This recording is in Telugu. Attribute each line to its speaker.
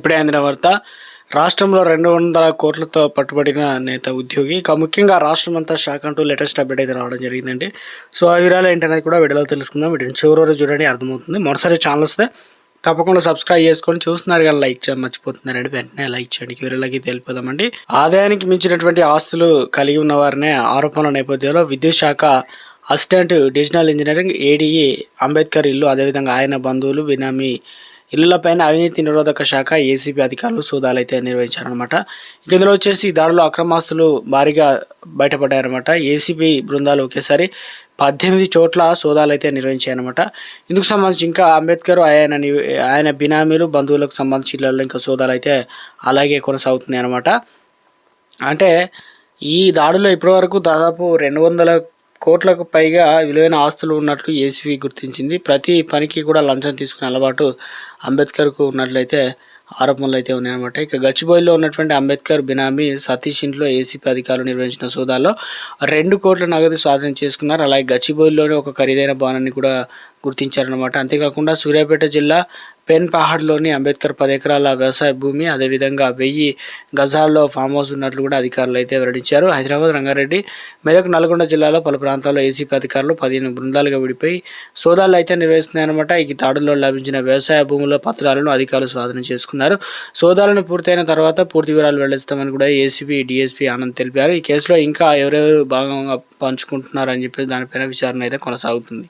Speaker 1: ఇప్పుడే అందిన వార్త. రాష్ట్రంలో రెండు వందల కోట్లతో పట్టుబడిన నేత ఉద్యోగి ఇక ముఖ్యంగా రాష్ట్రం అంతా షాక్ అంటూ లేటెస్ట్ అప్డేట్ అయితే రావడం జరిగిందండి. సో ఆ వివరాలు ఏంటనేది కూడా వీడియోలో తెలుసుకుందాం. వీటిని చివరి వరకు చూడండి అర్థమవుతుంది. మొదటిసారి ఛానల్ వస్తే తప్పకుండా సబ్స్క్రైబ్ చేసుకొని చూస్తున్నారు కానీ లైక్ చేయడం మర్చిపోతున్నారండి. వెంటనే లైక్ చేయండి. వీరలకి తెలిపోదామండి ఆదాయానికి మించినటువంటి ఆస్తులు కలిగి ఉన్న వారినే ఆరోపణల నేపథ్యంలో విద్యుత్ శాఖ assistant digital engineering ADE Ambedkar ఇల్లు అదేవిధంగా ఆయన బంధువులు బినామీ ఇళ్ళపైన అవినీతి నిరోధక శాఖ ఏసీబీ అధికారులు సోదాలు అయితే నిర్వహించారనమాట ఇక ఇందులో వచ్చేసి ఈ దాడిలో అక్రమాస్తులు భారీగా బయటపడ్డాయన్నమాట ఏసీబీ బృందాలు ఒకేసారి పద్దెనిమిది చోట్ల సోదాలు అయితే నిర్వహించాయన్నమాట. ఇందుకు సంబంధించి ఇంకా అంబేద్కర్ ఆయన ఆయన బినామీలు బంధువులకు సంబంధించి ఇళ్ళలో ఇంకా సోదాలు అయితే అలాగే కొనసాగుతున్నాయి అనమాట అంటే ఈ దాడిలో ఇప్పటివరకు దాదాపు రెండు వందల కోట్లకు పైగా విలువైన ఆస్తులు ఉన్నట్లు ఏసీబీ గుర్తించింది. ప్రతి పనికి కూడా లంచం తీసుకునే అలవాటు అంబేద్కర్కు ఉన్నట్లయితే ఆరోపణలు అయితే ఉన్నాయన్నమాట. ఇక గచ్చిబౌలిలో ఉన్నటువంటి అంబేద్కర్ బినామీ సతీష్ ఇంట్లో ఏసీపీ అధికారులు నిర్వహించిన సోదాల్లో రెండు కోట్ల నగదు స్వాధీనం చేసుకున్నారు. అలాగే గచ్చిబౌలిలోని ఒక ఖరీదైన భవనాన్ని కూడా గుర్తించారనమాట అంతేకాకుండా సూర్యాపేట జిల్లా పెన్ పహాడ్లోని అంబేద్కర్ పది ఎకరాల వ్యవసాయ భూమి అదేవిధంగా వెయ్యి గజాల్లో ఫామ్ హౌస్ ఉన్నట్లు కూడా అధికారులు అయితే వెల్లడించారు. హైదరాబాద్ రంగారెడ్డి మెదక్ నల్గొండ జిల్లాలో పలు ప్రాంతాల్లో ఏసీపీ అధికారులు పదిహేను బృందాలుగా విడిపోయి సోదాలు అయితే నిర్వహిస్తున్నాయన్నమాట. ఈ దాడుల్లో లభించిన వ్యవసాయ భూముల పత్రాలను అధికారులు స్వాధీనం చేసుకున్నారు. సోదాలను పూర్తయిన తర్వాత పూర్తి వివరాలు వెల్లడిస్తామని కూడా ఏసీబీ డిఎస్పీ ఆనంద్ తెలిపారు. ఈ కేసులో ఇంకా ఎవరెవరు భాగంగా పంచుకుంటున్నారని చెప్పి చెప్పేసి దానిపైన విచారణ అయితే కొనసాగుతుంది.